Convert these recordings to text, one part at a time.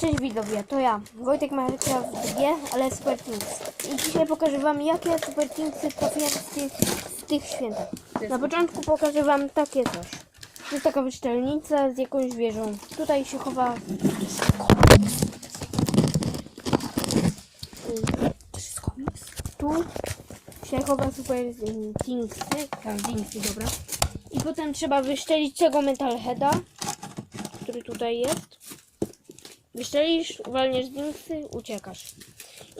Cześć widzowie, to ja, Wojtek Minecraft G, ale Super Things. I dzisiaj pokażę wam jakie Super Thingsy trafiłem w w tych świętach. Na początku pokażę wam takie coś. To jest taka wyszczelnica z jakąś wieżą. Tutaj się chowa... Tu się chowa Super Thingsy. Tam Thingsy, dobra. I potem trzeba wyszczelić tego Metal Heada, który tutaj jest. Wyszczelisz, uwalniasz Thingsy, uciekasz.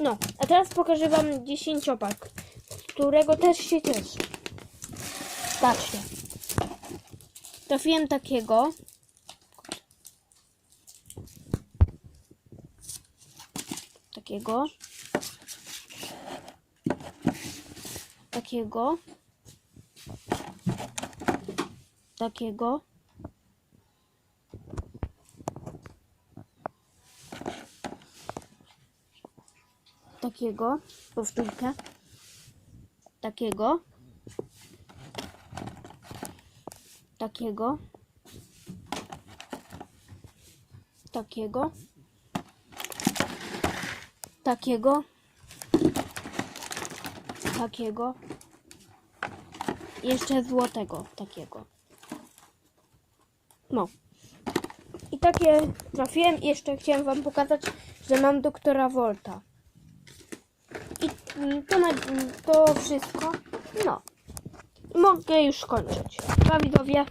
No, a teraz pokażę wam dziesięciopak, którego też się cieszę. Patrzcie. Trafiłem takiego. Takiego. Takiego. Takiego. Takiego. Powtórkę. Takiego. Takiego. Takiego. Takiego. Takiego. Jeszcze złotego takiego. No. I takie trafiłem. Jeszcze chciałem wam pokazać, że mam doktora Volta. Mm, to, na, mm, to wszystko. No. Mogę już kończyć. Pa widzowie.